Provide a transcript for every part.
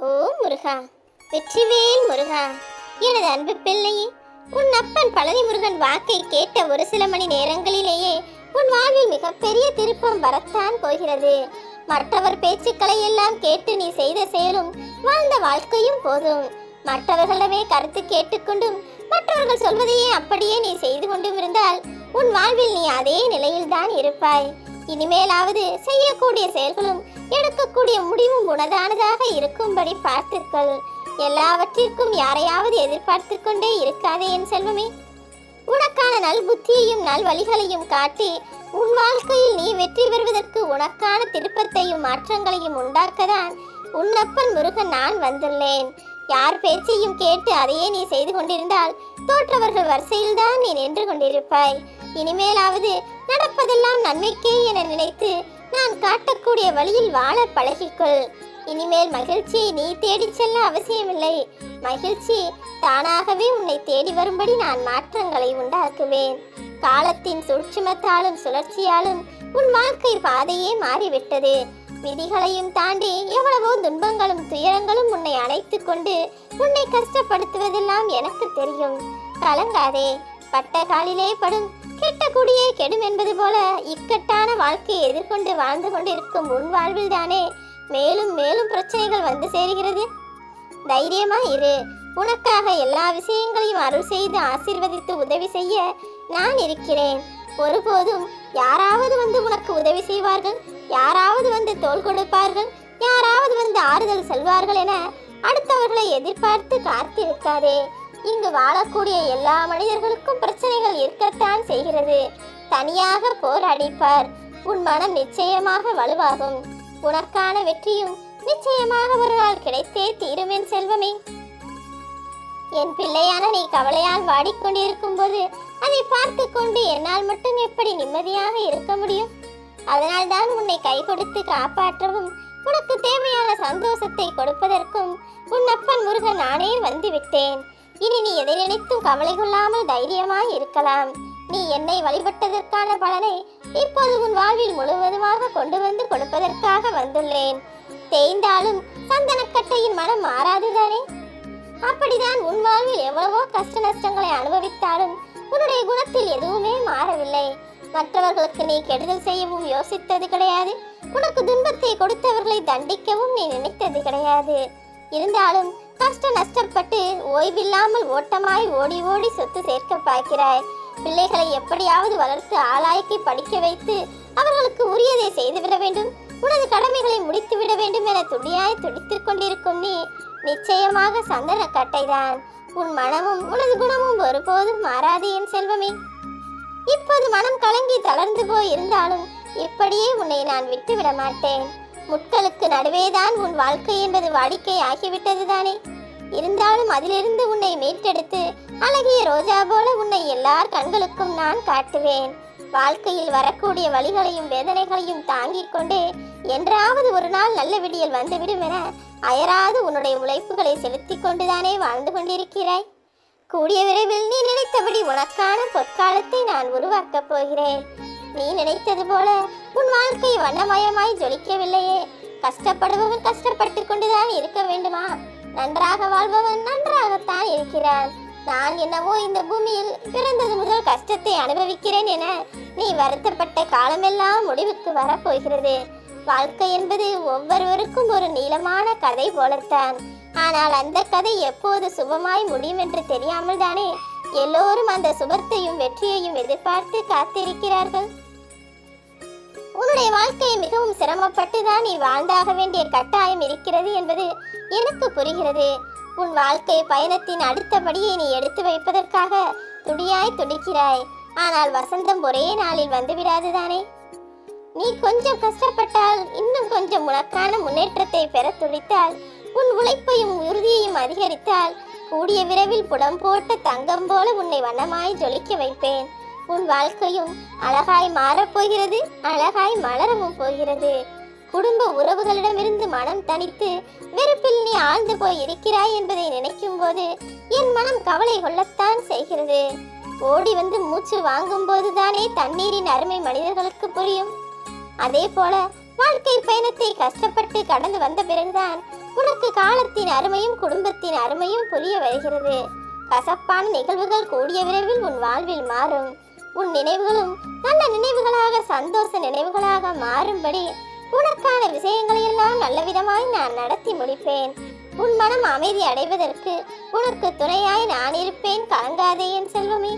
ஓ முருகா வெற்றிவேல் முருகா. எனது அன்பு பிள்ளையே உன் அப்பன் பழனி முருகன் வாக்கை கேட்ட ஒரு சில மணி நேரங்களிலேயே உன் வாழ்வில் மிகப்பெரிய திருப்பம் வரத்தான் போகிறது. மற்றவர் பேச்சுக்களை எல்லாம் கேட்டு நீ செய்த செயலும் வாழ்ந்த வாழ்க்கையும் போதும். மற்றவர்களிடமே கருத்து கேட்டுக்கொண்டும் மற்றவர்கள் சொல்வதையே அப்படியே நீ செய்து கொண்டும் இருந்தால் உன் வாழ்வில் நீ அதே நிலையில்தான் இருப்பாய். இனிமேலாவது செய்யக்கூடிய செயல்களும் எடுக்கக்கூடிய முடிவும் உனதானதாக இருக்கும்படி பார்த்துக்கொள் எல்லாவற்றிற்கும் யாரையாவது எதிர்பார்த்து கொண்டே இருக்காதே என் செல்வமே. உனக்கான நல் புத்தியையும் நல் வழிகளையும் காட்டி உன் வாழ்க்கையில் நீ வெற்றி பெறுவதற்கு உனக்கான திருப்பத்தையும் மாற்றங்களையும் உண்டாக்கதான் உன்னப்பன் முருகன் நான் வந்துள்ளேன். யார் பேச்சையும் கேட்டு அதையே நீ செய்து கொண்டிருந்தால் தோற்றவர்கள் வரிசையில் தான் நீ நின்று கொண்டிருப்பாய். இனிமேலாவது நடப்பதெல்லாம் நன்மைக்கே என நினைத்து நான் காட்டக்கூடிய வழியில் வாழ பழகிக்கொள். இனிமேல் மகிழ்ச்சியை நீ தேடிச் செல்ல அவசியமில்லை. மகிழ்ச்சி தானாகவே உன்னை தேடி வரும்படி நான் மாற்றங்களை உண்டாக்குவேன். காலத்தின் சூட்சுமத்தாலும் சுழற்சியாலும் உன் வாழ்க்கை பாதையே மாறிவிட்டது. விதிகளையும் தாண்டி எவ்வளவோ துன்பங்களும் துயரங்களும் உன்னை அழைத்து கொண்டு உன்னை கஷ்டப்படுத்துவதெல்லாம் எனக்கு தெரியும். கலங்காதே. பட்ட காலிலே படும் கெட்ட குடியே கெடும் என்பது போல இக்கட்டான வாழ்க்கையை எதிர்கொண்டு வாழ்ந்து கொண்டிருக்கும் உன் வாழ்வில்தானே மேலும் மேலும் பிரச்சனைகள் வந்து சேருகிறது? தைரியமா இரு. உனக்காக எல்லா விஷயங்களையும் அருள் செய்து ஆசீர்வதித்து உதவி செய்ய நான் இருக்கிறேன். ஒருபோதும் யாராவது வந்து உனக்கு உதவி செய்வார்கள்? யாராவது வந்து தோள் கொடுப்பார்கள் யாராவது வந்து ஆறுதல் செல்வார்கள் என அடுத்தவர்களை எதிர்பார்த்து காத்திருக்காதே இங்கு வாழக்கூடிய எல்லா மனிதர்களுக்கும் பிரச்சனைகள் இருக்கத்தான் செய்கிறது. தனியாக போராடிப்பார். உன் மனம் நிச்சயமாக வலுவாகும். உனக்கான வெற்றியும் நிச்சயமாக ஒரு நாள் கிடைத்தே தீரும் என் செல்வமே. என் பிள்ளையான நீ கவலையால் வாடிக்கொண்டிருக்கும் போது அதை பார்த்து கொண்டு என்னால் மட்டும் எப்படி நிம்மதியாக இருக்க முடியும்? அதனால்தான் உன்னை கை கொடுத்து காப்பாற்றவும் உனக்கு தேவையான சந்தோஷத்தை கொடுப்பதற்கும் உன் அப்பன் முருகன் நானே வந்து விட்டேன் இனி நீ எதை நினைத்தும் கவலை கொள்ளாமல் தைரியமாய் இருக்கலாம். நீ என்னை வழிபட்டதற்கான பலனை இப்போது உன் வாழ்வில் முழுவதுமாக கொண்டு வந்து கொடுப்பதற்காக வந்துள்ளேன். தேய்ந்தாலும் சந்தனக்கட்டையின் மனம் மாறாதுதானே அப்படிதான் உன் வாழ்வில் எவ்வளவோ கஷ்ட நஷ்டங்களை அனுபவித்தாலும் உன்னுடைய குணத்தில் எதுவுமே மாறவில்லை. மற்றவர்களுக்கு நீ கெடுதல் செய்யவும் யோசித்தது கிடையாது. உனக்கு துன்பத்தை கொடுத்தவர்களை தண்டிக்கவும் நீ நினைத்தது கிடையாது. இருந்தாலும் கஷ்ட நஷ்டப்பட்டு ஓய்வில்லாமல் ஓட்டமாய் ஓடி ஓடி சொத்து சேர்க்க பார்க்கிறாய். பிள்ளைகளை எப்படியாவது வளர்த்து ஆளாய்க்கு படிக்க வைத்து அவர்களுக்கு உரியதை செய்துவிட வேண்டும். உனது கடமைகளை முடித்து விட வேண்டும் என துடியாய் துடித்துக் கொண்டிருக்கும் நீ நிச்சயமாக சந்தன கட்டைதான். உன் மனமும் உனது குணமும் ஒருபோதும் மாறாது என் செல்வமே. இப்போது மனம் கலங்கி தளர்ந்து போய் இருந்தாலும் இப்படியே உன்னை நான் விட்டுவிட மாட்டேன். முட்களுக்கு நடுவேதான் உன் வாழ்க்கை என்பது வாடிக்கை ஆகிவிட்டது தானே. இருந்தாலும் அதிலிருந்து உன்னை மீட்டெடுத்து அழகிய ரோஜா போல உன்னை எல்லார் கண்களுக்கும் நான் காட்டுவேன். வாழ்க்கையில் வரக்கூடிய வழிகளையும் வேதனைகளையும் தாங்கிக் கொண்டே என்றாவது ஒரு நாள் நல்ல விடியல் வந்துவிடும் என அயராது உன்னுடைய உழைப்புகளை செலுத்திக் கொண்டுதானே வாழ்ந்து கொண்டிருக்கிறாய். கூடிய விரைவில் நீ நினைத்தபடி உனக்கான பொற்காலத்தை நான் உருவாக்கப் போகிறேன். நீ நினைத்தது போல உன் வாழ்க்கை வண்ணமயமாய் ஜொலிக்கவில்லையே. கஷ்டப்படுபவன் கஷ்டப்பட்டு கொண்டுதான் இருக்க வேண்டுமா? நன்றாக வாழ்பவன் நன்றாகத்தான் இருக்கிறான். நான் என்னவோ இந்த பூமியில் பிறந்தது முதல் கஷ்டத்தை அனுபவிக்கிறேன் என நீ வருத்தப்பட்ட காலமெல்லாம் முடிவுக்கு வரப்போகிறது. வாழ்க்கை என்பது ஒவ்வொருவருக்கும் ஒரு நீளமான கதை போலத்தான். ஆனால் அந்த கதை எப்போது சுபமாய் முடியும் என்று தெரியாமல் தானே எல்லோரும் அந்த சுபத்தையும் வெற்றியையும் எதிர்பார்த்து காத்திருக்கிறார்கள். உன்னுடைய வாழ்க்கையை மிகவும் சிரமப்பட்டு தான் நீ வாழ்ந்தாக வேண்டிய கட்டாயம் இருக்கிறது என்பது எனக்கு புரிகிறது. உன் வாழ்க்கை பயணத்தின் அடுத்தபடியை நீ எடுத்து வைப்பதற்காக துடியாய் துடிக்கிறாய். ஆனால் வசந்தம் ஒரே நாளில் வந்துவிடாது தானே? நீ கொஞ்சம் கஷ்டப்பட்டால் இன்னும் கொஞ்சம் உனக்கான முன்னேற்றத்தை பெற துடித்தால் உன் உழைப்பையும் உறுதியையும் அதிகரித்தால் கூடிய விரைவில் புடம் போட்ட தங்கம் போல உன்னை வண்ணமாய் ஜொலிக்க வைப்பேன். உன் வாழ்க்கையும் அழகாய் மாறப்போகிறது அழகாய் மலரவும் போகிறது. குடும்ப உறவுகளிடமிருந்து மனம் தனித்து வெறுப்பில் நீ ஆழ்ந்து போய் இருக்கிறாய் என்பதை நினைக்கும் போது என் மனம் கவலை கொள்ளத்தான் செய்கிறது. ஓடி வந்து மூச்சு வாங்கும் போதுதானே தண்ணீரின் அருமை மனிதர்களுக்கு புரியும். அதே போல வாழ்க்கை பயணத்தை கஷ்டப்பட்டு கடந்து வந்த பிறகுதான் உனக்கு காலத்தின் அருமையும் குடும்பத்தின் அருமையும் புரிய வருகிறது. கசப்பான நிகழ்வுகள் கூடிய விரைவில் உன் வாழ்வில் மாறும். உன் நினைவுகளும் நல்ல நினைவுகளாக சந்தோஷ நினைவுகளாக மாறும்படி உனக்கான விஷயங்களை எல்லாம் நல்ல விதமாய் நான் நடத்தி முடிப்பேன். உன் மனம் அமைதி அடைவதற்கு உனக்கு துணையாய் நான் இருப்பேன் கலங்காதே என் செல்வமே.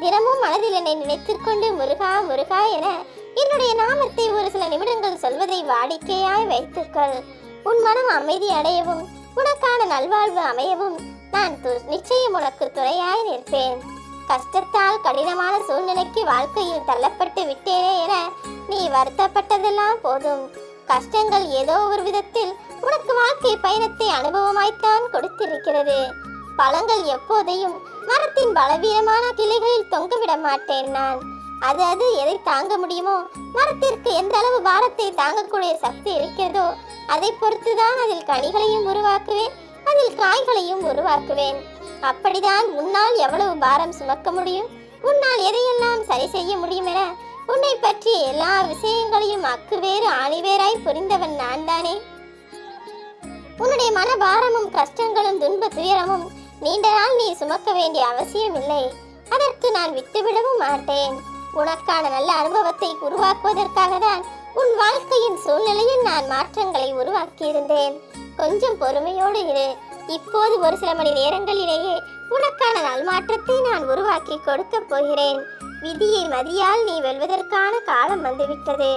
தினமும் மனதில் என்னை நினைத்துக்கொண்டு முருகா முருகா என என்னுடைய நாமத்தை ஒரு சில நிமிடங்கள் சொல்வதை வாடிக்கையாய் வைத்துக்கொள். உன் மனம் அமைதி அடையவும் உனக்கான நல்வாழ்வு அமையவும் நான் து- நிச்சயம் உனக்கு துணையாய் நிற்பேன். கஷ்டத்தால் கடினமான சூழ்நிலைக்கு வாழ்க்கையில் தள்ளப்பட்டு விட்டேனே என நீ வருத்தப்பட்டதெல்லாம் போதும். கஷ்டங்கள் ஏதோ ஒரு விதத்தில் உனக்கு வாழ்க்கை பயணத்தை அனுபவமாய்த்தான் கொடுத்திருக்கிறது. பழங்கள் எப்போதையும் மரத்தின் பலவீனமான கிளைகளில் தொங்கவிட மாட்டேன் நான். அது அது எதை தாங்க முடியுமோ மரத்திற்கு எந்த அளவு பாரத்தை தாங்கக்கூடிய சக்தி இருக்கிறதோ அதை பொறுத்துதான் அதில் கனிகளையும் உருவாக்குவேன் அதில் காய்களையும் உருவாக்குவேன். அப்படிதான் உன்னால் எவ்வளவு பாரம் சுமக்க முடியும் உன்னால் எதையெல்லாம் சரி செய்ய முடியும் என உன்னை பற்றிய எல்லா விஷயங்களையும் அக்குவேறு ஆணிவேராய் புரிந்தவன் நான் தானே உன்னுடைய மனபாரமும் கஷ்டங்களும் துன்ப துயரமும் நீண்ட நாள் நீ சுமக்க வேண்டிய அவசியம் இல்லை அதற்கு நான் விட்டுவிடவும் மாட்டேன். உனக்கான நல்ல அனுபவத்தை உருவாக்குவதற்காக தான் உன் வாழ்க்கையின் சூழ்நிலையில் நான் மாற்றங்களை உருவாக்கியிருந்தேன். கொஞ்சம் பொறுமையோடு இரு. இப்போது ஒரு சில மணி நேரங்களிலேயே உனக்கான நல்மாற்றத்தை நான் உருவாக்கி கொடுக்கப் போகிறேன். விதியை மதியால் நீ வெல்வதற்கான காலம் வந்துவிட்டது.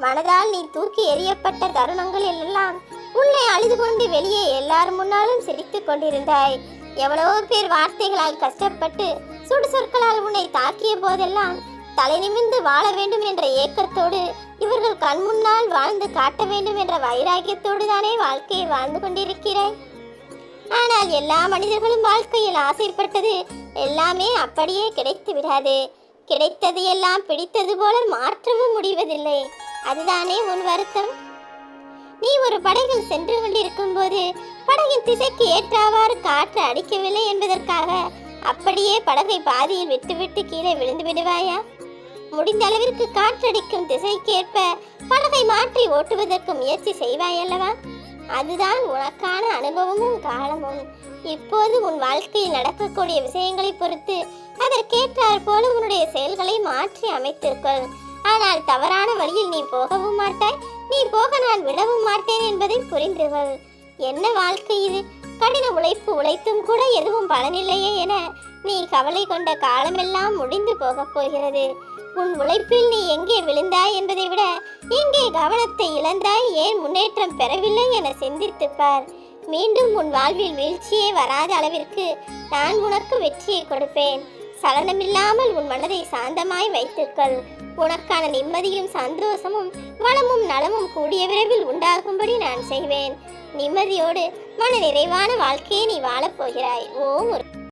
மனதால் நீ தூக்கி எறியப்பட்ட தருணங்களில் எல்லாம் உன்னை அழுது கொண்டு வெளியே எல்லார் முன்னாலும் சிரித்துக் கொண்டிருந்தாய். எவ்வளவோ பேர் வார்த்தைகளால் கஷ்டப்பட்டு சுடு சொற்களால் உன்னை தாக்கிய போதெல்லாம் தலை நிமிர்ந்து வாழ வேண்டும் என்ற ஏக்கத்தோடு இவர்கள் கண் முன்னால் வாழ்ந்து காட்ட வேண்டும் என்ற வைராகியத்தோடு தானே வாழ்க்கையை வாழ்ந்து கொண்டிருக்கிறாய். ஆனால் எல்லா மனிதர்களும் வாழ்க்கையில் ஆசைப்பட்டது எல்லாமே அப்படியே கிடைத்து விடாது. கிடைத்தது எல்லாம் பிடித்தது போல மாற்றவும் முடிவதில்லை. அதுதானே உன் வருத்தம்? நீ ஒரு படகில் சென்று கொண்டிருக்கும் போது படகின் திசைக்கு ஏற்றாவாறு காற்று அடிக்கவில்லை என்பதற்காக அப்படியே படகை பாதியில் விட்டுவிட்டு கீழே விழுந்து விடுவாயா? முடிந்த அளவிற்கு காற்றடிக்கும் திசைக்கேற்ப படகை மாற்றி ஓட்டுவதற்கு முயற்சி செய்வாய் அல்லவா? அதுதான் உனக்கான அனுபவமும் காலமும். இப்போது உன் வாழ்க்கையில் நடக்கக்கூடிய விஷயங்களை பொறுத்து அதற்கேற்றாற் போல உன்னுடைய செயல்களை மாற்றி அமைத்திருக்கொள். ஆனால் தவறான வழியில் நீ போகவும் மாட்டாய் நீ போக நான் விடவும் மாட்டேன் என்பதை புரிந்து கொள் என்ன வாழ்க்கை இது? கடின உழைப்பு உழைத்தும் கூட எதுவும் பலனில்லையே என நீ கவலை கொண்ட காலமெல்லாம் முடிந்து போகப் போகிறது. உன் உழைப்பில் நீ எங்கே விழுந்தாய் என்பதை விட எங்கே கவனத்தை இழந்தாய் ஏன் முன்னேற்றம் பெறவில்லை என சிந்தித்துப்பார். மீண்டும் உன் வாழ்வில் வீழ்ச்சியே வராத அளவிற்கு நான் உனக்கு வெற்றியை கொடுப்பேன். சலனமில்லாமல் உன் மனதை சாந்தமாய் வைத்துக்கொள். உனக்கான நிம்மதியும் சந்தோஷமும் வளமும் நலமும் கூடிய விரைவில் உண்டாகும்படி நான் செய்வேன். நிம்மதியோடு மன நிறைவான வாழ்க்கையை நீ வாழப் போகிறாய். ஓ